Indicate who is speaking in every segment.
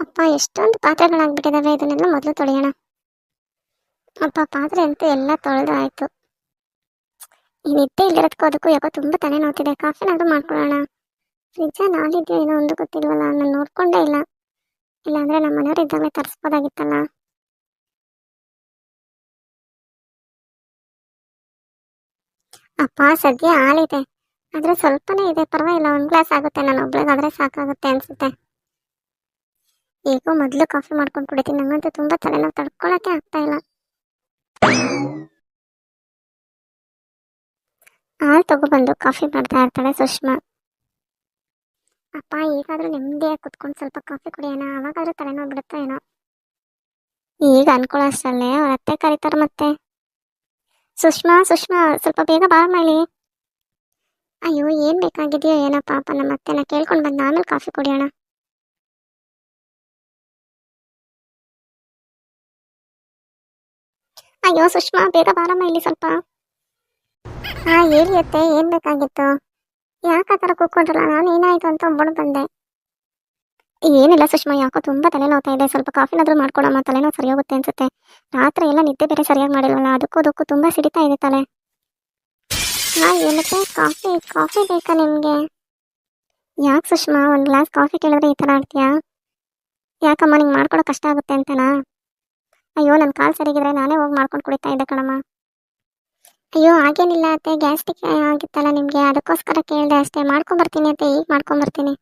Speaker 1: ಅಪ್ಪ, ಎಷ್ಟೊಂದು ಪಾತ್ರೆಗಳಾಗ್ಬಿಟ್ಟಿದಾವೆ ಇದನ್ನೆಲ್ಲ ಮೊದಲು ತೊಳೆಯೋಣ. ಅಪ್ಪ, ಪಾತ್ರೆ ಅಂತೂ ಎಲ್ಲ ತೊಳೆದು ಆಯ್ತು. ಈ ನಿದ್ದೆ ಇಲ್ಲಿರೋದಕ್ಕೂ ಅದಕ್ಕೂ ಯಾಕೋ ತುಂಬ ತಲೆ ಕಾಫಿ ಕಾಫಿನಾದ್ರೂ ಮಾಡ್ಕೊಳ್ಳೋಣ. ಫ್ರಿಜ್ಜ ನಾಳಿದ್ಯೋ ಏನೋ ಒಂದು ಗೊತ್ತಿಲ್ವಲ್ಲ, ನಾನು ನೋಡ್ಕೊಂಡೇ ಇಲ್ಲ. ಇಲ್ಲಾಂದ್ರೆ ನಮ್ಮ ಮನೆಯವ್ರು ಇದ್ದಾಗಲೇ ತರಿಸ್ಬೋದಾಗಿತ್ತಲ್ಲ. ಅಪ್ಪ, ಸದ್ಯ ಹಾಲಿದೆ. ಆದ್ರೆ ಸ್ವಲ್ಪನೇ ಇದೆ. ಪರವಾಗಿಲ್ಲ, ಒಂದು ಗ್ಲಾಸ್ ಆಗುತ್ತೆ. ನಾನು ಒಬ್ಳಿಗಾದ್ರೆ ಸಾಕಾಗುತ್ತೆ ಅನ್ಸುತ್ತೆ. ಈಗೂ ಮೊದಲು ಕಾಫಿ ಮಾಡ್ಕೊಂಡು ಕುಡಿತೀನಿ. ನಂಗಂತೂ ತುಂಬಾ ತಲೆನೋವು ತಡ್ಕೊಳಕ್ಕೆ ಆಗ್ತಾ ಇಲ್ಲ. ಹಾಲು ತಗೊಬಂದು ಕಾಫಿ ಮಾಡ್ತಾ ಇರ್ತಾಳೆ ಸುಷ್ಮಾ. ಅಪ್ಪ, ಈಗಾದ್ರೂ ನೆಮ್ಮದಿಯಾಗಿ ಕುತ್ಕೊಂಡು ಸ್ವಲ್ಪ ಕಾಫಿ ಕುಡಿಯೋಣ. ಅವಾಗಾದ್ರೂ ತಲೆನೋವು ಬಿಡುತ್ತೋ ಏನೋ. ಈಗ ಅನ್ಕೊಳ್ಳೋ ಅಷ್ಟರಲ್ಲೇ ಅವ್ರ ಅತ್ತೆ ಕರೀತಾರೆ ಮತ್ತೆ. ಸುಷ್ಮಾ ಸುಷ್ಮಾ, ಸ್ವಲ್ಪ ಬೇಗ ಬಾ ಮೈಲಿ. ಅಯ್ಯೋ, ಏನ್ ಬೇಕಾಗಿದೆಯೋ ಏನೋ ಪಾಪ. ನಮ್ಮ ಅತ್ತೆನ ಕೇಳ್ಕೊಂಡು ಬಂದು ಆಮೇಲೆ ಕಾಫಿ ಕುಡಿಯೋಣ. ಅಯ್ಯೋ ಸುಷ್ಮಾ, ಬೇಗ ಬಾರಮ್ಮ ಇಲ್ಲಿ ಸ್ವಲ್ಪ. ಹಾ ಹೇಳಿ ಅತ್ತೆ, ಏನ್ ಬೇಕಾಗಿತ್ತು? ಯಾಕೆ ಆ ಥರ ಕೂತ್ಕೊಂಡ್ರಲ್ಲ, ನಾನು ಏನಾಯ್ತು ಅಂತ ಒಬ್ಬಳು ಬಂದೆ. ಏನಿಲ್ಲ ಸುಷ್ಮಾ, ಯಾಕೋ ತುಂಬಾ ತಲೆ ನೋವ್ತಾ ಇದೆ. ಸ್ವಲ್ಪ ಕಾಫಿನಾದ್ರೂ ಮಾಡ್ಕೊಡಮ್ಮ, ತಲೆನೋವು ಸರಿ ಹೋಗುತ್ತೆ ಅನ್ಸುತ್ತೆ. ರಾತ್ರಿ ಎಲ್ಲ ನಿದ್ದೆ ಬೇರೆ ಸರಿಯಾಗಿ ಮಾಡಿಲ್ವಲ್ಲ, ಅದಕ್ಕೂ ಅದಕ್ಕೂ ತುಂಬಾ ಸಿಡಿತಾ ಇದೆ ತಲೆ. ಹಾ ಏನಕ್ಕೆ? ಕಾಫಿ ಕಾಫಿ ಬೇಕಾ ನಿಮ್ಗೆ? ಯಾಕೆ ಸುಷ್ಮಾ, ಒಂದು ಗ್ಲಾಸ್ ಕಾಫಿ ಕೇಳಿದ್ರೆ ಈ ತರ ಆಡ್ತೀಯಾ? ಯಾಕಮ್ಮ, ನಿಂಗೆ ಮಾಡ್ಕೊಡೋ ಕಷ್ಟ ಆಗುತ್ತೆ ಅಂತನಾ? ಅಯ್ಯೋ ನನ್ನ ಕಾಲು ಸರಿಗಿದ್ರೆ ನಾನೇ ಹೋಗಿ ಮಾಡ್ಕೊಂಡು ಕುಡಿತಾ ಇದ್ದೆ ಕಣಮ್ಮ. ಅಯ್ಯೋ, ಹಾಗೇನಿಲ್ಲ ಅತ್ತೆ ಗ್ಯಾಸ್ಟಿಕ್ ಆಗಿತ್ತಲ್ಲ ನಿಮಗೆ, ಅದಕ್ಕೋಸ್ಕರ ಕೇಳಿದೆ ಅಷ್ಟೇ. ಮಾಡ್ಕೊಂಬರ್ತೀನಿ ಅತ್ತೆ ಈಗ ಮಾಡ್ಕೊಂಬರ್ತೀನಿ.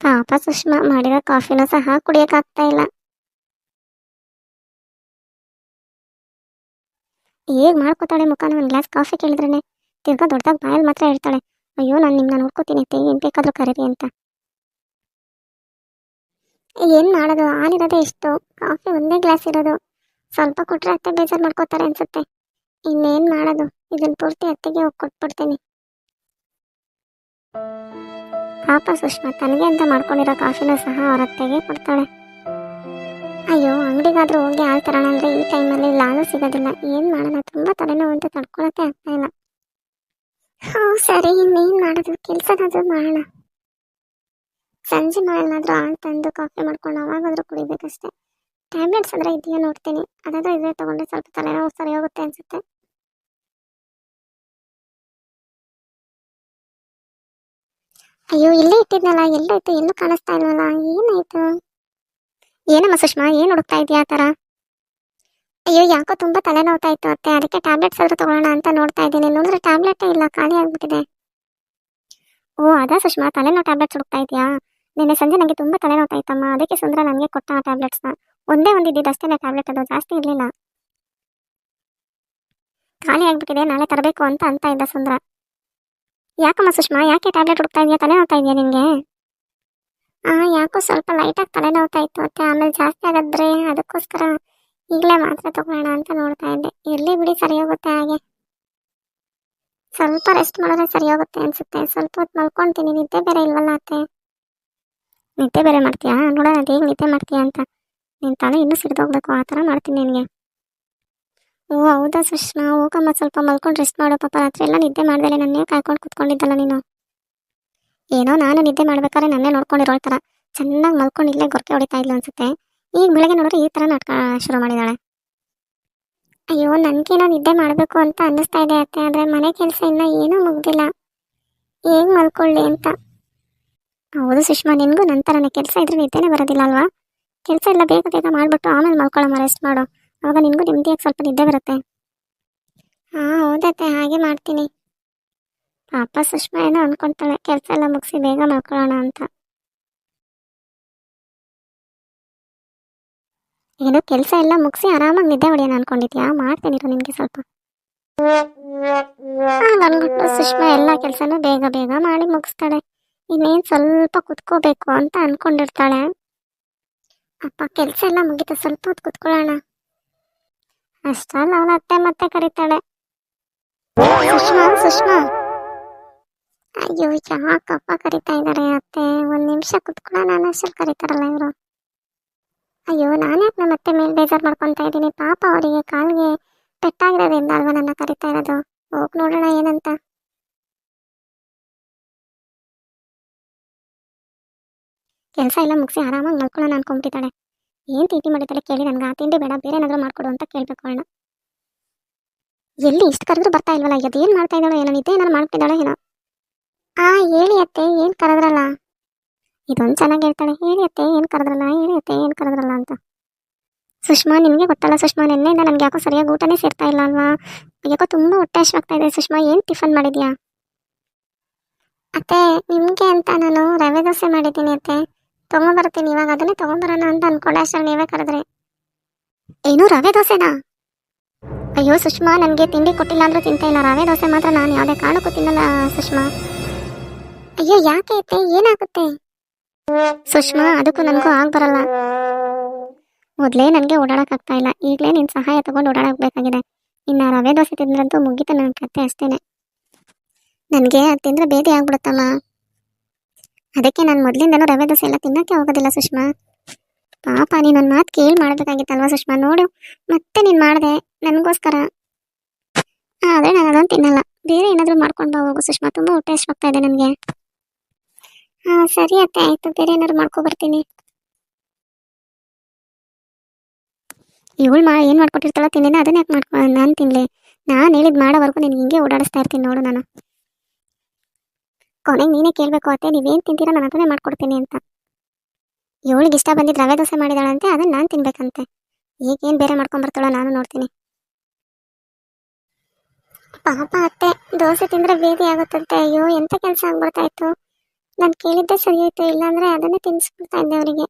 Speaker 1: ಪಾಪ ಸುಷ್ಮಾ, ಮಾಡಿರೋ ಕಾಫಿನೂ ಸಹ ಕುಡಿಯೋಕ್ಕಾಗ್ತಾ ಇಲ್ಲ. ಈಗ ಮಾಡ್ಕೋತಾಳೆ ಮುಖ? ಒಂದು ಗ್ಲಾಸ್ ಕಾಫಿ ಕೇಳಿದ್ರೆ ತಿರ್ಗಾ ದೊಡ್ಡದಾಗಿ ಬಾಯಲ್ಲಿ ಮಾತ್ರ ಹೇಳ್ತಾಳೆ ಅಯ್ಯೋ, ನಾನು ನಿಮ್ಮನ್ನ ನೋಡ್ಕೋತೀನಿ ಅತ್ತೆ, ಏನು ಬೇಕಾದರೂ ಕರೀರಿ ಅಂತ. ಏನು ಮಾಡೋದು? ಹಾಲಿರೋದೇ ಇಷ್ಟು. ಕಾಫಿ ಒಂದೇ ಗ್ಲಾಸ್ ಇರೋದು. ಸ್ವಲ್ಪ ಕೊಟ್ರೆ ಅತ್ತೆ ಬೇಜಾರು ಮಾಡ್ಕೋತಾರೆ ಅನ್ಸುತ್ತೆ. ಇನ್ನೇನು ಮಾಡೋದು? ಇದನ್ನ ಪೂರ್ತಿ ಅತ್ತೆಗೆ ಹೋಗಿ ಕೊಟ್ಬಿಡ್ತೀನಿ. ಪಾಪ ಸುಷ್ಮಾ, ತನಗೆ ಅಂತ ಮಾಡ್ಕೊಂಡಿರೋ ಕಾಫಿನ ಸಹ ಅವ್ರ ಅತ್ತೆಗೆ ಕೊಡ್ತಾಳೆ. ಅಯ್ಯೋ, ಅಂಗಡಿಗಾದ್ರೂ ಹೋಗಿ ಹಾಲು ತರೋಣ ಅಂದ್ರೆ ಈ ಟೈಮಲ್ಲಿ ಲಾಲು ಸಿಗೋದಿಲ್ಲ. ಏನ್ ಮಾಡೋಣ? ತುಂಬ ತಲೆನೋವು ಅಂತ ತಡ್ಕೊಳಕ್ಕೆ ಆಗ್ತಾ ಇಲ್ಲ ಹ್ಞೂ ಸರಿ, ಇನ್ನೇನು ಮಾಡೋದು? ಕೆಲಸನಾದ್ರೂ ಮಾಡೋಣ. ಸಂಜೆ ಮೇಲಾದ್ರೂ ಹಾಲು ತಂದು ಕಾಫಿ ಮಾಡ್ಕೊಂಡು ಅವಾಗಾದ್ರೂ ಕುಡಿಬೇಕಷ್ಟೆ. ಟ್ಯಾಬ್ಲೆಟ್ಸ್ ಅಂದ್ರೆ ಇದೆಯಾ ನೋಡ್ತೀನಿ. ಅದಾದ್ರೂ ಇದೇ ತಗೊಂಡ್ರೆ ಸ್ವಲ್ಪ ತಲೆನೋವು ಸರಿ ಹೋಗುತ್ತೆ ಅನ್ಸುತ್ತೆ. ಅಯ್ಯೋ, ಇಲ್ಲೇ ಇಟ್ಟಿದ್ನಲ್ಲ ಇತ್ತು, ಎಲ್ಲೂ ಕಾಣಿಸ್ತಾ ಇಲ್ವಲ್ಲ, ಏನಾಯ್ತು? ಏನಮ್ಮ ಸುಷ್ಮಾ, ಏನು ಹುಡುಕ್ತಾ ಇದೆಯಾ ಆ ಥರ? ಅಯ್ಯೋ, ಯಾಕೋ ತುಂಬಾ ತಲೆನೋವ್ತಾ ಇತ್ತು ಅತ್ತೆ. ಅದಕ್ಕೆ ಟ್ಯಾಬ್ಲೆಟ್ಸ್ ಆದ್ರೂ ತಗೊಳ್ಳೋಣ ಅಂತ ನೋಡ್ತಾ ಇದ್ದೀನಿ. ನೋಡಿದ್ರೆ ಟ್ಯಾಬ್ಲೆಟ್ ಇಲ್ಲ, ಖಾಲಿ ಆಗ್ಬಿಟ್ಟಿದೆ. ಓ, ಅದಾ ಸುಷ್ಮಾ, ತಲೆನೋವು ಟ್ಯಾಬ್ಲೆಟ್ಸ್ ಹುಡುಕ್ತಾ ಇದೆಯಾ? ನಿನ್ನೆ ಸಂಜೆ ನನಗೆ ತುಂಬಾ ತಲೆನೋವ್ತಾ ಇತ್ತಮ್ಮ. ಅದಕ್ಕೆ ಸುಂದರ ನನಗೆ ಕೊಟ್ಟ ಆ ಟ್ಯಾಬ್ಲೆಟ್ಸ್ನ ಒಂದೇ ಒಂದು ಇದ್ದಿದ್ದು ಅಷ್ಟೇ ಟ್ಯಾಬ್ಲೆಟ್ ಅದು ಜಾಸ್ತಿ ಇರಲಿಲ್ಲ. ಖಾಲಿ ಆಗ್ಬಿಟ್ಟಿದೆ, ನಾಳೆ ತರಬೇಕು ಅಂತ ಅಂತ ಇದ್ದ ಸುಂದರ. ಯಾಕಮ್ಮ ಸುಷ್ಮಾ, ಯಾಕೆ ಟ್ಯಾಬ್ಲೆಟ್ ಹುಡುಕ್ತಾ ಇದೆಯಾ? ತಲೆ ಇದೆಯಾ ನಿನಗೆ? ಆ, ಯಾಕೋ ಸ್ವಲ್ಪ ಲೈಟಾಗಿ ತಲೆ ನೋವ್ತಾ ಇತ್ತು ಮತ್ತೆ ಆಮೇಲೆ ಜಾಸ್ತಿ ಆಗದ್ರೆ ಅದಕ್ಕೋಸ್ಕರ ಈಗಲೇ ಮಾತ್ರ ತಗೊಳ್ಳೋಣ ಅಂತ ನೋಡ್ತಾ ಇದ್ದೆ. ಇರಲಿ ಬಿಡಿ, ಸರಿ ಹೋಗುತ್ತೆ ಹಾಗೆ. ಸ್ವಲ್ಪ ರೆಸ್ಟ್ ಮಾಡಿದ್ರೆ ಸರಿ ಹೋಗುತ್ತೆ ಅನ್ಸುತ್ತೆ. ಸ್ವಲ್ಪ ಹೊತ್ತು ಮಲ್ಕೊಳ್ತೀನಿ ನಿದ್ದೆ ಬೇರೆ ಇಲ್ವಲ್ಲ ಅತ್ತೆ. ನಿದ್ದೆ ಬೇರೆ ಮಾಡ್ತೀಯಾ? ನೋಡೋಣ, ಅದು ಹೇಗೆ ನಿದ್ದೆ ಮಾಡ್ತೀಯಾ ಅಂತ. ನಿನ್ನ ತಲೆ ಇನ್ನೂ ಸಿಡ್ದೋಗ್ಬೇಕು, ಆ ಥರ ಮಾಡ್ತೀನಿ ನಿನಗೆ. ಓ, ಹೌದಾ ಸುಷ್ಮಾ? ಹೋಗಮ್ಮ, ಸ್ವಲ್ಪ ಮಲ್ಕೊಂಡು ರೆಸ್ಟ್ ಮಾಡೋ, ಪಾಪ ರಾತ್ರಿ ಎಲ್ಲ ನಿದ್ದೆ ಮಾಡ್ದಲೆ ನನ್ನೇ ಕಾಯ್ಕೊಂಡು ಕೂತ್ಕೊಂಡಿದ್ದಲ್ಲ ನೀನು. ಏನೋ ನಾನು ನಿದ್ದೆ ಮಾಡ್ಬೇಕಾದ್ರೆ ನನ್ನೇ ನೋಡ್ಕೊಂಡಿರೋ ಥರ ಚೆನ್ನಾಗಿ ಮಲ್ಕೊಂಡು ಇಲ್ಲೇ ಗೊರಕೆ ಹೊಡಿತಾ ಇದ್ಲು ಅನ್ಸುತ್ತೆ. ಈಗ ಬೆಳಗ್ಗೆ ನೋಡಿದ್ರೆ ಈ ಥರ ನಾಟಕ ಶುರು ಮಾಡಿದಾಳೆ. ಅಯ್ಯೋ, ನನಗೇನೋ ನಿದ್ದೆ ಮಾಡಬೇಕು ಅಂತ ಅನ್ನಿಸ್ತಾ ಇದೆ ಅತ್ತೆ, ಆದರೆ ಮನೆ ಕೆಲಸ ಇನ್ನೂ ಏನೂ ಮುಗ್ದಿಲ್ಲ. ಹೇಗೆ ಮಲ್ಕೊಳ್ಳಿ ಅಂತ. ಹೌದು ಸುಷ್ಮಾ ನಿನಗೂ ಥರನೇ ಕೆಲಸ ಇದ್ರೆ ನಿದ್ದೆನೇ ಬರೋದಿಲ್ಲ ಅಲ್ವಾ? ಕೆಲಸ ಎಲ್ಲ ಬೇಗ ಬೇಗ ಮಾಡಿಬಿಟ್ಟು ಆಮೇಲೆ ಮಲ್ಕೊಳ್ಳೋಮ್ಮ ರೆಸ್ಟ್ ಮಾಡು. ಅವಾಗ ನಿನಗೂ ನೆಮ್ಮದಿಯಾಗಿ ಸ್ವಲ್ಪ ನಿದ್ದೆ ಬರುತ್ತೆ. ಹಾಂ ಹೌದತ್ತೆ ಹಾಗೆ ಮಾಡ್ತೀನಿ. ಪಾಪ ಸುಷ್ಮಾ ಏನೋ ಅಂದ್ಕೊಳ್ತಾಳೆ ಕೆಲಸ ಎಲ್ಲ ಮುಗಿಸಿ ಬೇಗ ಮಲ್ಕೊಳ್ಳೋಣ ಅಂತ. ಏನು ಕೆಲಸ ಎಲ್ಲ ಮುಗಿಸಿ ಆರಾಮಾಗಿ ನಿದ್ದೆ ಹೊಡೆಯೋಣ ಅನ್ಕೊಂಡಿದ್ಯಾ? ಮಾಡ್ತೀನಿ ನಿಮಗೆ ಸ್ವಲ್ಪ. ಅಂದ್ಬಿಟ್ಟು ಸುಷ್ಮಾ ಎಲ್ಲ ಕೆಲಸನೂ ಬೇಗ ಬೇಗ ಮಾಡಿ ಮುಗಿಸ್ತಾಳೆ. ಇನ್ನೇನು ಸ್ವಲ್ಪ ಕುತ್ಕೋಬೇಕು ಅಂತ ಅನ್ಕೊಂಡಿರ್ತಾಳೆ. ಅಪ್ಪ, ಕೆಲಸ ಎಲ್ಲ ಮುಗಿತು. ಸ್ವಲ್ಪ ಹೊತ್ತು ಕುತ್ಕೊಳ್ಳೋಣ. ಅಷ್ಟಲ್ಲ ಅವಳ ಅತ್ತೆ ಮತ್ತೆ ಕರೀತಾಳೆ. ಸುಷ್ಮಾ ಸುಷ್ಮಾ. ಅಯ್ಯೋ ಯಾಕಪ್ಪ ಕರಿತಾ ಇದ್ದಾರೆ ಅತ್ತೆ? ಒಂದ್ ನಿಮಿಷ ಕುತ್ಕೊಳ್ಳೋಣ. ಅನ್ನೋಷ್ಟಲ್ಲಿ ಕರೀತಾರಲ್ಲ ಇವರು. ಅಯ್ಯೋ ನಾನ್ಯಾಕೆ ನಮ್ಮ ಅತ್ತೆ ಮೇಲೆ ಬೇಜಾರು ಮಾಡ್ಕೊತಾ ಇದ್ದೀನಿ? ಪಾಪ ಅವರಿಗೆ ಕಾಲ್ಗೆ ಪೆಟ್ಟಾಗಿರೋದ್ರಿಂದ ಅಲ್ವಾ ನನ್ನ ಕರಿತಾ ಇರೋದು? ಹೋಗಿ ನೋಡೋಣ ಏನಂತ. ಕೆಲಸ ಎಲ್ಲ ಮುಗಿಸಿ ಆರಾಮಾಗಿ ಮಲ್ಕೊಳ್ಳೋಣ ಅನ್ಕೊಂಬಿಟ್ಟಿದ್ದಾಳೆ. ಏನು ತಿಂಡಿ ಮಾಡಿದ್ದಾಳೆ ಕೇಳಿ, ನನಗೆ ಆ ತಿಂಡಿ ಬೇಡ, ಬೇರೆ ಏನಾದರೂ ಮಾಡ್ಕೊಡು ಅಂತ ಕೇಳಬೇಕು ಅವಳನ್ನ. ಎಲ್ಲಿ ಇಷ್ಟು ಕರೆದ್ರೂ ಬರ್ತಾ ಇಲ್ವಲ್ಲ ಅದೇನು ಮಾಡ್ತಾ ಇದ್ದಾಳೋ ಏನೋ ನಿದ್ದೆ ನಾನು ಮಾಡ್ತಿದ್ದಾಳೆ ಏನೋ. ಆ, ಹೇಳಿ ಅತ್ತೆ, ಏನು ಕರೆದ್ರಲ್ಲ? ಇದೊಂದು ಚೆನ್ನಾಗಿ ಹೇಳ್ತಾಳೆ, ಹೇಳಿ ಅತ್ತೆ, ಏನು ಕರೆದ್ರಲ್ಲ, ಹೇಳಿ ಅತ್ತೆ, ಏನು ಕರೆದ್ರಲ್ಲ ಅಂತ. ಸುಷ್ಮಾ, ನಿನಗೆ ಗೊತ್ತಲ್ಲ ಸುಷ್ಮಾ, ನಿನ್ನೆಯಿಂದ ನನಗೆ ಯಾಕೋ ಸರಿಯಾಗಿ ಊಟನೇ ಸೇರ್ತಾ ಇಲ್ಲ ಅಲ್ವಾ? ಯಾಕೋ ತುಂಬ ಹೊಟ್ಟೆ ಹಶ್ವಾಗ್ತಾ ಇದೆ. ಸುಷ್ಮಾ, ಏನು ಟಿಫನ್ ಮಾಡಿದ್ಯಾ? ಅತ್ತೆ, ನಿಮಗೆ ಅಂತ ನಾನು ರವೆ ದೋಸೆ ಮಾಡಿದ್ದೀನಿ ಅತ್ತೆ. ತೊಗೊಂಬರ್ತೀನಿ, ಇವಾಗ ಅದನ್ನೇ ತೊಗೊಂಬರೋಣ ಅಂತ ಅನ್ಕೊಂಡೆ. ಅಷ್ಟರಲ್ಲಿ ನೀವೇ ಕರೆದ್ರೆ. ಏನು ರವೆ ದೋಸೆನಾ? ಅಯ್ಯೋ, ಸುಷ್ಮಾ, ನನಗೆ ತಿಂಡಿ ಕೊಟ್ಟಿಲ್ಲ ಅಂದ್ರೂ ತಿಂತ ಇಲ್ಲ. ರವೆ ದೋಸೆ ಮಾತ್ರ ನಾನು ಯಾವುದೇ ಕಾರಣಕ್ಕೂ ತಿನ್ನಲ್ಲ, ಸುಷ್ಮಾ. ಅಯ್ಯೋ, ಯಾಕೆ ಐತೆ ಏನಾಗುತ್ತೆ? ಸುಷ್ಮಾ, ಅದಕ್ಕೂ ನನಗೂ ಆಗ್ ಬರಲ್ಲ. ಮೊದಲೇ ನನಗೆ ಓಡಾಡಕ್ಕಾಗ್ತಾ ಇಲ್ಲ. ಈಗಲೇ ನಿನ್ನ ಸಹಾಯ ತಗೊಂಡು ಓಡಾಡಬೇಕಾಗಿದೆ ಇನ್ನು ರವೆ ದೋಸೆ ತಿಂದ್ರಂತೂ ಮುಗೀತು ನನ್ನ ಕತೆ ಅಷ್ಟೇನೆ. ನನಗೆ ಅದು ತಿಂದರೆ ಬೇದಿ ಆಗ್ಬಿಡುತ್ತಮ್ಮ. ಅದಕ್ಕೆ ನಾನು ಮೊದಲಿಂದನೂ ರವೆ ದೋಸೆ ಎಲ್ಲ ತಿನ್ನೋಕ್ಕೆ ಹೋಗೋದಿಲ್ಲ ಸುಷ್ಮಾ. ಪಾಪ, ನೀನು ನನ್ನ ಮಾತು ಕೇಳಿ ಮಾಡಬೇಕಾಗಿತ್ತಲ್ವಾ ಸುಷ್ಮಾ? ನೋಡು. ಮತ್ತೆ ನೀನು ಮಾಡಿದೆ. ನನಗೋಸ್ಕರ. ಆದರೆ ನಾನು ಅದನ್ನು ತಿನ್ನಲ್ಲ. ಬೇರೆ ಏನಾದರೂ ಮಾಡ್ಕೊಂಡು ಬಾ ಹೋಗು ಸುಷ್ಮಾ. ತುಂಬ ಹೊಟ್ಟೆ ಹಶ್ವಾಗ್ತಾ ಇದೆ ನನಗೆ. ಹಾಂ ಸರಿ ಅತ್ತೆ, ಆಯಿತು. ಬೇರೆ ಏನಾದ್ರು ಮಾಡ್ಕೊಬರ್ತೀನಿ ಇವಳು ಮಾ ಏನು ಮಾಡ್ಕೊಟ್ಟಿರ್ತಾಳೋ ತಿಂದಿನ ಅದನ್ನ ಯಾಕೆ ಮಾಡ್ಕೊ ನಾನು ತಿನ್ನಲಿ ನಾನು ಹೇಳಿದ್ ಮಾಡೋವರೆಗೂ ನಿನ್ಗೆ ಹಿಂಗೆ ಓಡಾಡಿಸ್ತಾ ಇರ್ತೀನಿ ನೋಡು ನಾನು. ಕೊನೆಗೆ ನೀನೇ ಕೇಳಬೇಕು ಅತ್ತೆ, ನೀವೇನು ತಿಂತೀರಾ ನಾನು ಅದನ್ನೇ ಮಾಡ್ಕೊಡ್ತೀನಿ ಅಂತ. ಇವಳಿಗೆ ಇಷ್ಟ ಬಂದಿದ್ದು ರವೆ ದೋಸೆ ಮಾಡಿದಾಳಂತೆ ಅದನ್ನ ನಾನು ತಿನ್ಬೇಕಂತೆ. ಈಗೇನು ಬೇರೆ ಮಾಡ್ಕೊಂಬರ್ತಾಳೋ ನಾನು ನೋಡ್ತೀನಿ. ಪಾಪ ಅತ್ತೆ, ದೋಸೆ ತಿಂದ್ರೆ ಬೇದಿ ಆಗುತ್ತಂತೆ. ಅಯ್ಯೋ, ಎಂತ ಕೆಲಸ ಆಗ್ಬಿಡ್ತಾ ಇತ್ತು ನಾನು ಕೇಳಿದ್ದೆ ಸರಿ ಆಯ್ತು ಇಲ್ಲಾಂದ್ರೆ ಅದನ್ನೇ ತಿನ್ಸ್ಬಿಡ್ತಾ ಇದ್ದೆ ಅವರಿಗೆ.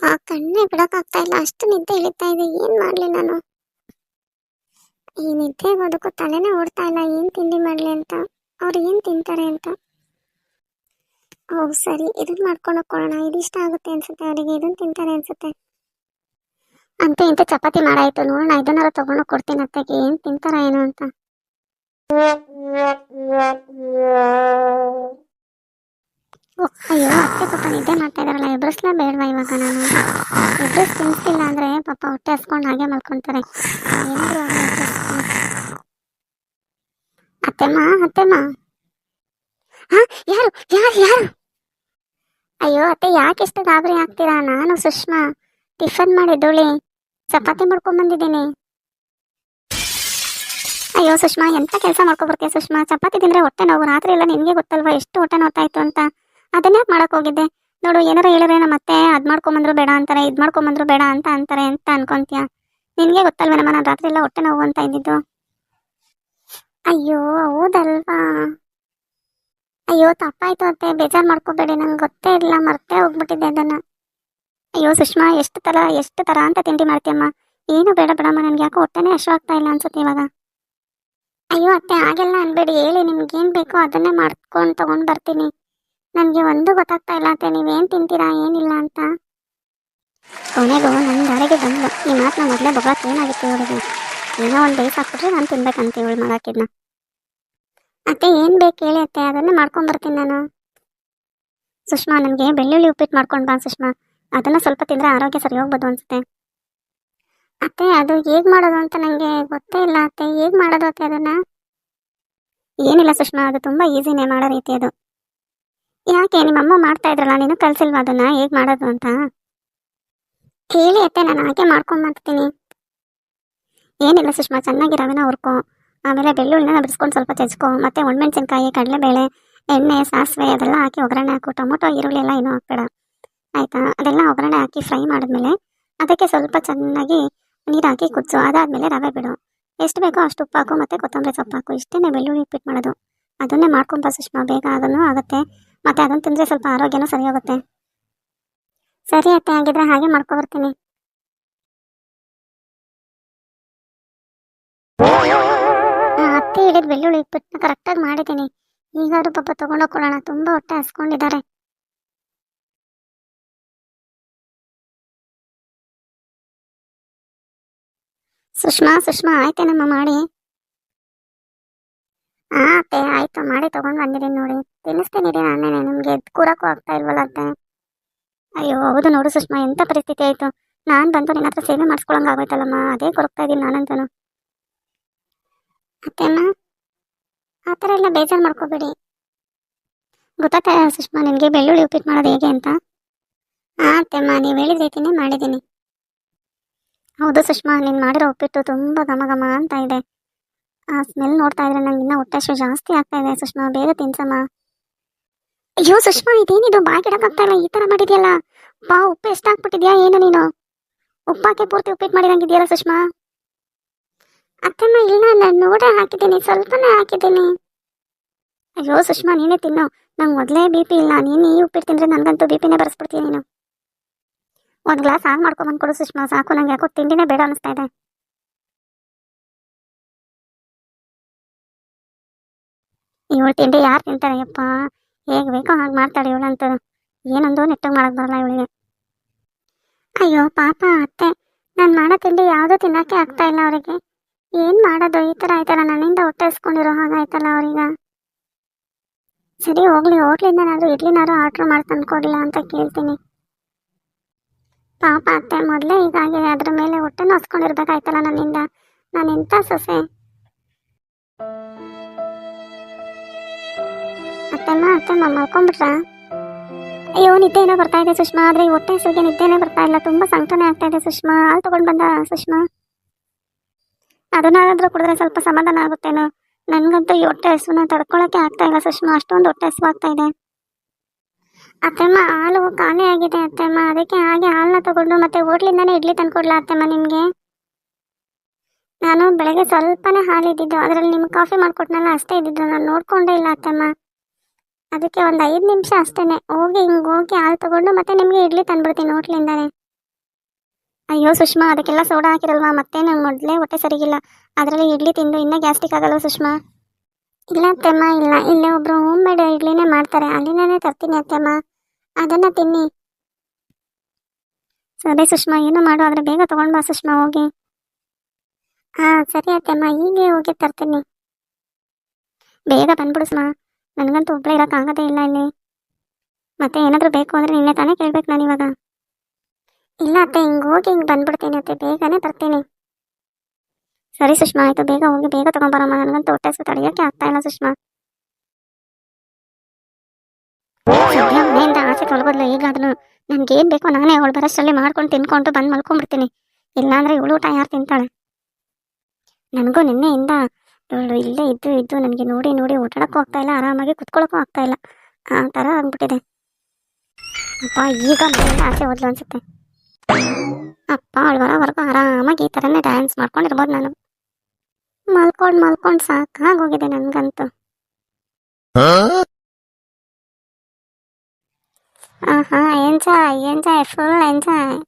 Speaker 1: ಆ ಕಣ್ಣೇ ಬಿಡೋಕ್ಕಾಗ್ತಾ ಇಲ್ಲ, ಅಷ್ಟು ನಿದ್ದೆ ಇಳಿತಾ ಇದೆ, ಏನ್ ಮಾಡಲಿ ನಾನು? ಈ ನಿದ್ದೆ ಅದಕ್ಕೂ ತಲೆನೇ ಓಡ್ತಾ ಇಲ್ಲ. ಏನು ತಿಂಡಿ ಮಾಡಲಿ ಅಂತ? ಅವ್ರು ಏನು ತಿಂತಾರೆ ಅಂತ? ಓ, ಸರಿ. ಇದನ್ನ ಮಾಡ್ಕೊಂಡು ಹೋಗ್ಕೊಳ್ಳೋಣ. ಇದಿಷ್ಟ ಆಗುತ್ತೆ ಅನ್ಸುತ್ತೆ ಅವರಿಗೆ. ಇದನ್ನ ತಿಂತಾರೆ ಅನ್ಸುತ್ತೆ. ಅಂತ, ಇಂತ ಚಪಾತಿ ಮಾಡಾಯ್ತು. ನೋಡೋಣ, ಇದನ್ನಾರ ತಗೊಂಡು ಕೊಡ್ತೀನಿ ಅತ್ತೆಗೆ. ಏನು ತಿಂತಾರ ಏನು ಅಂತ. ಅಯ್ಯೋ, ಅತ್ತೆ ಪಾಪ ನಿದ್ದೆ ಮಾಡ್ತಾ ಇದಾರಲ್ಲ, ಎಬ್ರಿಸ್ಲೇ ಬೇಡವಾ ಇವಾಗ ನಾನು? ಎಬ್ರಿಸ್ ತಿನ್ಸಿಲ್ಲ ಅಂದ್ರೆ ಪಾಪ ಹೊಟ್ಟೆ ಹಸ್ಕೊಂಡು ಹಾಗೆ ಮಲ್ಕೊಂತಾರೆ. ಏನಾದ್ರು. ಅತ್ತೆಮ್ಮ ಅತ್ತೆಮ್ಮ. ಹಾ, ಯಾರು ಯಾರು ಯಾರು? ಅಯ್ಯೋ, ಅತ್ತೆ, ಯಾಕೆ ಇಷ್ಟು ಗಾಬರಿ ಆಗ್ತೀರಾ? ನಾನು ಸುಷ್ಮಾ, ಟಿಫನ್ ಮಾಡಿದ್ದೋಳಿ ಚಪಾತಿ ಮಾಡ್ಕೊಂಡ್ ಬಂದಿದ್ದೀನಿ. ಅಯ್ಯೋ, ಸುಷ್ಮಾ, ಎಂತ ಕೆಲಸ ಮಾಡ್ಕೊಬರ್ತೀಯ ಸುಷ್ಮಾ? ಚಪಾತಿ ತಿಂದ್ರೆ ಹೊಟ್ಟೆ ನೋವು, ರಾತ್ರಿ ಎಲ್ಲ ನಿನಗೆ ಗೊತ್ತಲ್ವಾ? ಎಷ್ಟು ಹೊಟ್ಟೆ ನೋವ್ತಾ ಇತ್ತು ಅಂತ? ಅದನ್ನ ಮಾಡಕ್ ಹೋಗಿದ್ದೆ. ನೋಡು, ಏನಾರ ಹೇಳಿದ್ರೆ ನಮ್ಮ ಮತ್ತೆ ಅದ್ ಮಾಡ್ಕೊಂಬಂದ್ರು ಬೇಡ ಅಂತಾರೆ, ಇದ್ ಮಾಡ್ಕೊಂಬಂದ್ರು ಬೇಡ ಅಂತ ಅಂತಾರೆ ಅಂತ ಅನ್ಕೊಂತೀಯ? ನಿನ್ಗೆ ಗೊತ್ತಲ್ವೇನಮ್ಮ ನಾನು ರಾತ್ರಿ ಎಲ್ಲ ಹೊಟ್ಟೆ ನೋವು ಅಂತ ಇದ್ದಿದ್ದು. ಅಯ್ಯೋ, ಹೌದಲ್ವಾ? ಅಯ್ಯೋ, ತಪ್ಪಾಯ್ತು ಅತ್ತೆ, ಬೇಜಾರ್ ಮಾಡ್ಕೋಬೇಡಿ, ನಂಗೆ ಗೊತ್ತೇ ಇಲ್ಲ, ಮರ್ತೇ ಹೋಗ್ಬಿಟ್ಟಿದ್ದೆ ಅದನ್ನ. ಅಯ್ಯೋ, ಸುಷ್ಮಾ, ಎಷ್ಟು ತರ ಎಷ್ಟು ತರ ಅಂತ ತಿಂಡಿ ಮಾಡ್ತೀಯಮ್ಮ? ಏನು ಬೇಡ ಬೇಡಮ್ಮ, ನನ್ಗೆ ಯಾಕೋ ಹೊಟ್ಟೆನೇ ಆಗ್ತಾ ಇಲ್ಲ ಅನ್ಸುತ್ತೆ ಇವಾಗ. ಅಯ್ಯೋ, ಅತ್ತೆ, ಹಾಗೆಲ್ಲ ಅನ್ಬೇಡಿ, ಹೇಳಿ ನಿಮ್ಗೆ ಏನ್ ಬೇಕೋ ಅದನ್ನೇ ಮಾಡ್ಕೊಂಡು ತಗೊಂಡ್ ಬರ್ತೀನಿ. ನನಗೆ ಒಂದು ಗೊತ್ತಾಗ್ತಾ ಇಲ್ಲ ಅಂತ ನೀವೇನು ತಿಂತೀರಾ, ಏನಿಲ್ಲ ಅಂತ. ಕೊನೆಗೂ ನನ್ನ ದಾರಿಗೆ ಬಂದು ಈ ಮಾತನ್ನ ಮೊದಲೇ ಬೊಗಳಕ್ಕೆ ಏನಾಗಿತ್ತು ಇವಳಿಗೆ ಏನೋ ಒಂದು ಬೇಸ್ ಹಾಕ್ಬಿಟ್ರೆ ನಾನು ತಿನ್ಬೇಕಂತ ಇವಳು ಮಾಡಾಕಿದ್ನ. ಅತ್ತೆ, ಏನು ಬೇಕು ಹೇಳಿ ಅತ್ತೆ. ಅದನ್ನೇ ಮಾಡ್ಕೊಂಬರ್ತೀನಿ ನಾನು. ಸುಷ್ಮಾ, ನನಗೆ ಬೆಳ್ಳುಳ್ಳಿ ಉಪ್ಪಿಟ್ಟು ಮಾಡ್ಕೊಂಡು ಬಾ ಸುಷ್ಮಾ. ಅದನ್ನು ಸ್ವಲ್ಪ ತಿಂದರೆ ಆರೋಗ್ಯ ಸರಿ ಹೋಗ್ಬೋದು ಅನ್ಸುತ್ತೆ. ಅತ್ತೆ, ಅದು ಹೇಗೆ ಮಾಡೋದು ಅಂತ ನನಗೆ ಗೊತ್ತೇ ಇಲ್ಲ ಅತ್ತೆ. ಹೇಗೆ ಮಾಡೋದು ಅತ್ತೆ ಅದನ್ನು? ಏನಿಲ್ಲ ಸುಷ್ಮಾ, ಅದು ತುಂಬ ಈಸಿನೇ ಮಾಡೋ ರೀತಿ ಅದು. ಯಾಕೆ ನಿಮ್ಮಮ್ಮ ಮಾಡ್ತಾ ಇದ್ರಲ್ಲ? ನೀನು ಕಲ್ಸಿಲ್ವಾ ಅದನ್ನ? ಹೇಗ್ ಮಾಡೋದು ಅಂತ? ಹೇಳಿ ಅತ್ತೆ, ನಾನು ಹಾಗೆ ಮಾಡ್ಕೊಂಡು ಬರ್ತೀನಿ ಏನಿಲ್ಲ ಸುಷ್ಮಾ, ಚೆನ್ನಾಗಿ ರವೆನ ಹುರ್ಕೊ. ಆಮೇಲೆ ಬೆಳ್ಳುಳ್ಳಿನ ಬಿಡಿಸ್ಕೊಂಡು ಸ್ವಲ್ಪ ತೆಚ್ಕೊ ಮತ್ತೆ ಒಣಮೆಣಸಿನ್ಕಾಯಿ, ಕಡಲೆಬೇಳೆ, ಎಣ್ಣೆ, ಸಾಸಿವೆ, ಅದೆಲ್ಲ ಹಾಕಿ ಒಗ್ಗರಣೆ ಹಾಕು. ಟೊಮೊಟೊ, ಈರುಳ್ಳಿ ಎಲ್ಲ ಏನೂ ಹಾಕ್ಬೇಡ. ಆಯ್ತಾ? ಅದೆಲ್ಲ ಒಗ್ಗರಣೆ ಹಾಕಿ ಫ್ರೈ ಮಾಡಿದ್ಮೇಲೆ ಅದಕ್ಕೆ ಸ್ವಲ್ಪ ಚೆನ್ನಾಗಿ ನೀರು ಹಾಕಿ ಕುದಿಸು. ಅದಾದ್ಮೇಲೆ ರವೆ ಬಿಡು. ಎಷ್ಟು ಬೇಕೋ ಅಷ್ಟು ಉಪ್ಪು ಹಾಕು, ಮತ್ತೆ ಕೊತ್ತಂಬರಿ ಸೊಪ್ಪು ಹಾಕು. ಇಷ್ಟೇ ಬೆಳ್ಳುಳ್ಳಿ ಉಪ್ಪಿಟ್ಟು ಮಾಡೋದು. ಅದನ್ನೇ ಮಾಡ್ಕೊಂಬ ಸುಷ್ಮಾ. ಬೇಗ ಅದನ್ನು ಆಗುತ್ತೆ. ಮತ್ತೆ ಅದನ್ನು ತಿಂದರೆ ಸ್ವಲ್ಪ ಆರೋಗ್ಯನೂ ಸರಿ ಹೋಗುತ್ತೆ. ಸರಿ ಅತ್ತೆ, ಹಾಗಿದ್ರೆ ಹಾಗೆ ಮಾಡ್ಕೊಬರ್ತೀನಿ. ಅತ್ತೆ ಹೇಳಿದ ಬೆಳ್ಳುಳ್ಳಿ ಉಪ್ಪಿಟ್ಟನ್ನ ಕರೆಕ್ಟಾಗಿ ಮಾಡಿದ್ದೀನಿ. ಈಗಾದ್ರೂ ಪಾಪ ತೊಗೊಂಡೋಗ್ಕೊಳ್ಳೋಣ ತುಂಬಾ ಹೊಟ್ಟೆ ಹಸ್ಕೊಂಡಿದ್ದಾರೆ. ಸುಷ್ಮಾ ಸುಷ್ಮಾ, ಆಯ್ತೇನಮ್ಮ, ಮಾಡಿ. ಹಾ ಅತ್ತೆ, ಆಯ್ತು, ಮಾಡಿ ತಗೊಂಡ್ ಬಂದಿದ್ದೀನಿ ನೋಡಿ. ತಿನ್ನಿಸ್ತೀನಿ ನಾನೇ ಆಮೇಲೆ ಎದ್ದು ಕೂರಕ್ಕೂ ಆಗ್ತಾ ಇಲ್ವಲ್ಲ ಅಂತ. ಅಯ್ಯೋ, ಹೌದು ನೋಡು ಸುಷ್ಮಾ ಎಂಥ ಪರಿಸ್ಥಿತಿ ಆಯಿತು? ನಾನು ಬಂದು ನಿನ್ನ ಹತ್ರ ಸೇವೆ ಮಾಡಿಸ್ಕೊಳಂಗೆ ಆಗೋಯ್ತಲ್ಲಮ್ಮ, ಅದೇ ಕೊರಕ್ತಾ ಇದ್ದೀನಿ ನಾನಂತನು. ಅತ್ತೆಮ್ಮ ಆ ಥರ ಎಲ್ಲ ಬೇಜಾರು ಮಾಡ್ಕೋಬೇಡಿ. ಗೊತ್ತಾಗ್ತಾ ಸುಷ್ಮಾ, ನಿನಗೆ ಬೆಳ್ಳುಳ್ಳಿ ಉಪ್ಪಿಟ್ಟು ಮಾಡೋದು ಹೇಗೆ ಅಂತ. ಹಾಂ ನೀವು ಹೇಳಿದ ರೀತಿನೇ ಮಾಡಿದ್ದೀನಿ. ಹೌದು ಸುಷ್ಮಾ, ನೀನು ಮಾಡಿರೋ ಉಪ್ಪಿಟ್ಟು ತುಂಬ ಘಮ ಘಮ ಅಂತ ಇದೆ. ಆ ಸ್ಮೆಲ್ ನೋಡ್ತಾ ಇದ್ರೆ ನಂಗೆ ಇನ್ನೂ ಹೊಟ್ಟೆ ಜಾಸ್ತಿ ಆಗ್ತಾ ಇದೆ ಸುಷ್ಮಾ, ಬೇಗ ತಿನ್ಸಮ್ಮ. ಅಯ್ಯೋ ಸುಷ್ಮಾ ಇದೇನಿದು ಬಾಯ್ಗಿಡಕ್ಕಾಗ್ತಾ ಇಲ್ಲ, ಈ ಥರ ಮಾಡಿದ್ಯಲ್ಲ. ಬಾ, ಉಪ್ಪು ಎಷ್ಟು ಹಾಕ್ಬಿಟ್ಟಿದ್ಯಾ ಏನು ನೀನು? ಉಪ್ಪಾಕೆ ಪೂರ್ತಿ ಉಪ್ಪಿಟ್ಟು ಮಾಡಿದಂಗಿದೆಯಲ್ಲ ಸುಷ್ಮಾ? ಅತ್ತಮ್ಮ, ಇಲ್ಲ, ನಾನು ನೋಡೇ ಹಾಕಿದ್ದೀನಿ, ಸ್ವಲ್ಪನೇ ಹಾಕಿದ್ದೀನಿ. ಅಯ್ಯೋ ಸುಷ್ಮಾ, ನೀನೇ ತಿನ್ನು. ನಂಗೆ ಮೊದಲೇ ಬಿ ಪಿ ಇಲ್ಲ. ನೀನು ಈ ಉಪ್ಪಿಟ್ಟು ತಿಂದರೆ ನನಗಂತೂ ಬಿ ಪಿನೇ ಬರೆಸ್ಬಿಡ್ತೀನಿ ನೀನು. ಒಂದು ಗ್ಲಾಸ್ ಹಾಗೆ ಮಾಡ್ಕೊಂಬಂದು ಕೊಡು ಸುಷ್ಮಾ, ಸಾಕು, ನಂಗೆ ಯಾಕೋ ತಿಂಡಿನೇ ಬೇಡ ಅನಿಸ್ತಾ ಇದೆ. ಇವಳು ತಿಂಡಿ ಯಾರು ತಿಂತಾರೆ, ಯಪ್ಪ? ಹೇಗೆ ಬೇಕೋ ಹಾಗೆ ಮಾಡ್ತಾಳೆ ಇವಳಂತೂ ಏನೊಂದು ನೆಟ್ಟಗೆ ಮಾಡಕ್ ಬರಲ್ಲ ಇವಳಿಗೆ. ಅಯ್ಯೋ, ಪಾಪ ಅತ್ತೆ. ನಾನು ಮಾಡೋ ತಿಂಡಿ ಯಾವುದೂ ತಿನ್ನಕ್ಕೆ ಆಗ್ತಾ ಇಲ್ಲ ಅವರಿಗೆ. ಏನು ಮಾಡೋದು? ಈ ಥರ ಆಯ್ತಲ್ಲ, ನನ್ನಿಂದ ಹೊಟ್ಟೆ ಹಾಗೆ ಹಾಗಾಯ್ತಲ್ಲ ಅವ್ರೀಗ. ಸರಿ, ಹೋಗ್ಲಿ. ಹೋಟ್ಲಿಂದನಾದ್ರೂ ಇಡ್ಲಿನಾದ್ರೂ ಆರ್ಡ್ರ್ ಮಾಡಿ ತಂದ್ಕೊಡ್ಲ ಅಂತ ಕೇಳ್ತೀನಿ. ಪಾಪ ಅತ್ತೆ, ಮೊದಲೇ ಹೀಗಾಗಿದೆ ಅದ್ರ ಮೇಲೆ ಹೊಟ್ಟೆನೂ ಹಸ್ಕೊಂಡಿರ್ಬೇಕಾಯ್ತಲ್ಲ ನನ್ನಿಂದ. ನಾನು ಎಂತ ಸೊಸೆ? ಅತ್ತೆಮ್ಮ ಅತ್ತೆಮ್ಮ ಮಲ್ಕೊಂಡ್ಬಿಟ್ರ? ಅಯ್ಯೋ, ನಿದ್ದೆನೋ ಬರ್ತಾ ಇದೆ ಸುಷ್ಮಾ. ಆದ್ರೆ ಹೊಟ್ಟೆ ಹಸುವಿಗೆ ನಿದ್ದೆನೇ ಬರ್ತಾ ಇಲ್ಲ. ತುಂಬಾ ಸಂಕಟನೆ ಆಗ್ತಾ ಇದೆ ಸುಷ್ಮಾ. ಹಾಲು ತಗೊಂಡ್ ಬಂದ ಸುಷ್ಮಾ? ಅದನ್ನಾದ್ರೂ ಕುಡಿದ್ರೆ ಸ್ವಲ್ಪ ಸಮಾಧಾನ ಆಗುತ್ತೇನೋ? ನನಗಂತೂ ಈ ಹೊಟ್ಟೆ ಹಸುನ ತಡ್ಕೊಳಕ್ಕೆ ಆಗ್ತಾ ಇಲ್ಲ ಸುಷ್ಮಾ. ಅಷ್ಟೊಂದು ಹೊಟ್ಟೆ ಹಸು ಆಗ್ತಾ ಇದೆ. ಅತ್ತೆಮ್ಮ ಹಾಲು ಖಾಲಿ ಆಗಿದೆ ಅತ್ತೆಮ್ಮ ಅದಕ್ಕೆ ಹಾಗೆ ಹಾಲನ್ನ ತಗೊಂಡು ಮತ್ತೆ ಹೋಟ್ಲಿಂದಾನೇ ಇಡ್ಲಿ ತಂದ್ಕೊಡ್ಲಾ ಅತ್ತೆಮ್ಮ ನಿಮ್ಗೆ? ನಾನು ಬೆಳಗ್ಗೆ ಸ್ವಲ್ಪನೇ ಹಾಲು ಇದ್ದಿದ್ದು ಅದರಲ್ಲಿ ನಿಮ್ಗೆ ಕಾಫಿ ಮಾಡ್ಕೊಟ್ನಲ್ಲ, ಅಷ್ಟೇ ಇದ್ದಿದ್ದು. ನಾನು ನೋಡ್ಕೊಂಡೇ ಇಲ್ಲ ಅತ್ತೆಮ್ಮ ಅದಕ್ಕೆ ಒಂದು ಐದು ನಿಮಿಷ ಅಷ್ಟೇನೆ. ಹೋಗಿ ಹಿಂಗೆ ಹೋಗಿ ಹಾಲು ತಗೊಂಡು ಮತ್ತೆ ನಿಮಗೆ ಇಡ್ಲಿ ತಂದ್ಬಿಡ್ತೀನಿ ಹೋಟ್ಲಿಂದಾನೆ. ಅಯ್ಯೋ ಸುಷ್ಮಾ, ಅದಕ್ಕೆಲ್ಲ ಸೋಡಾ ಹಾಕಿರಲ್ವಾ? ಮತ್ತೆ ನಂಗೆ ಮೊದಲೇ ಹೊಟ್ಟೆ ಸರಿಗಿಲ್ಲ. ಅದರಲ್ಲಿ ಇಡ್ಲಿ ತಿಂದು ಇನ್ನೂ ಗ್ಯಾಸ್ಟಿಕ್ ಆಗಲ್ವ ಸುಷ್ಮಾ? ಇಲ್ಲ ಅತ್ತೆಮ್ಮ, ಇಲ್ಲ. ಇಲ್ಲೇ ಒಬ್ರು ಹೋಮ್ ಮೇಡ್ ಇಡ್ಲಿನೇ ಮಾಡ್ತಾರೆ. ಅಲ್ಲಿನೇ ತರ್ತೀನಿ ಅತ್ತೆಮ್ಮ. ಅದನ್ನು ತಿನ್ನಿ. ಸರಿ ಸುಷ್ಮಾ, ಏನು ಮಾಡು, ಆದರೆ ಬೇಗ ತೊಗೊಂಡು ಬಾ ಸುಷ್ಮಾ, ಹೋಗಿ. ಹಾಂ, ಸರಿ ಅತ್ತೆಮ್ಮ. ಹೀಗೆ ಹೋಗಿ ತರ್ತೀನಿ. ಬೇಗ ಬಂದ್ಬಿಡು ಸುಮಾ ನನಗಂತೂ ಒಬ್ಬಳೇ ಇರೋಕ್ಕಾಗೋದೇ ಇಲ್ಲ ಇಲ್ಲಿ. ಮತ್ತೆ ಏನಾದರೂ ಬೇಕು ಅಂದರೆ ನಿನ್ನೆ ತಾನೇ ಕೇಳ್ಬೇಕು ನಾನು ಇವಾಗ. ಇಲ್ಲ ಅತ್ತೆ, ಹಿಂಗೆ ಹೋಗಿ ಹಿಂಗೆ ಬಂದ್ಬಿಡ್ತೀನಿ ಅತ್ತೆ, ಬೇಗನೆ ಬರ್ತೀನಿ. ಸರಿ ಸುಷ್ಮಾ, ಆಯಿತು, ಬೇಗ ಹೋಗಿ, ಬೇಗ ತೊಗೊಂಬರಮ್ಮ. ನನಗಂತೂ ಹೊಟ್ಟೆ ಸುತ್ತ ತಡೆಯೋಕ್ಕೆ ಆಗ್ತಾ ಇಲ್ಲ ಸುಷ್ಮಾ. ಸದ್ಯ ಮನೆಯಿಂದ ಆಸೆ ತೊಳ್ಬೋದ್ಲು ಈಗಾದ್ರೂ ನನ್ಗೆ ಏನ್ ಬೇಕೋ ನಾನೇ ಅವಳು ಬರೋಷ್ಟರಲ್ಲಿ ಮಾಡ್ಕೊಂಡು ತಿನ್ಕೊಂಡು ಬಂದು ಮಲ್ಕೊಂಡ್ಬಿಡ್ತೀನಿ. ಇಲ್ಲಾಂದ್ರೆ ಇವಳು ಊಟ ಯಾರು ತಿಂತಾಳೆ? ನನಗೂ ನಿನ್ನೆಯಿಂದ ಇವಳು ಇಲ್ಲೇ ಇದ್ದು ಇದ್ದು ನನಗೆ ನೋಡಿ ನೋಡಿ ಓಡಾಡಕ್ಕೂ ಆಗ್ತಾ ಇಲ್ಲ ಆರಾಮಾಗಿ ಕುತ್ಕೊಳ್ಳೋಕ್ಕೂ ಆಗ್ತಾ ಇಲ್ಲ. ಆ ಥರ ಆಗ್ಬಿಟ್ಟಿದೆ. ಅಪ್ಪ ಈಗ ಮನೆಯಿಂದ ಆಚೆ ಹೋದ್ಲು ಅನ್ಸುತ್ತೆ. ಅಪ್ಪ ಅವಳು ಬರೋವರೆಗೂ ಆರಾಮಾಗಿ ಈ ಥರನೇ ಡ್ಯಾನ್ಸ್ ಮಾಡ್ಕೊಂಡಿರ್ಬೋದು ನಾನು. ಮಲ್ಕೊಂಡು ಮಲ್ಕೊಂಡು ಸಾಕಾಗೋಗಿದೆ ನನಗಂತೂ. ಆಹಾ ಎಂಜಾಯ್ ಎಂಜಾಯ್ ಫುಲ್ ಎಂಜಾಯ್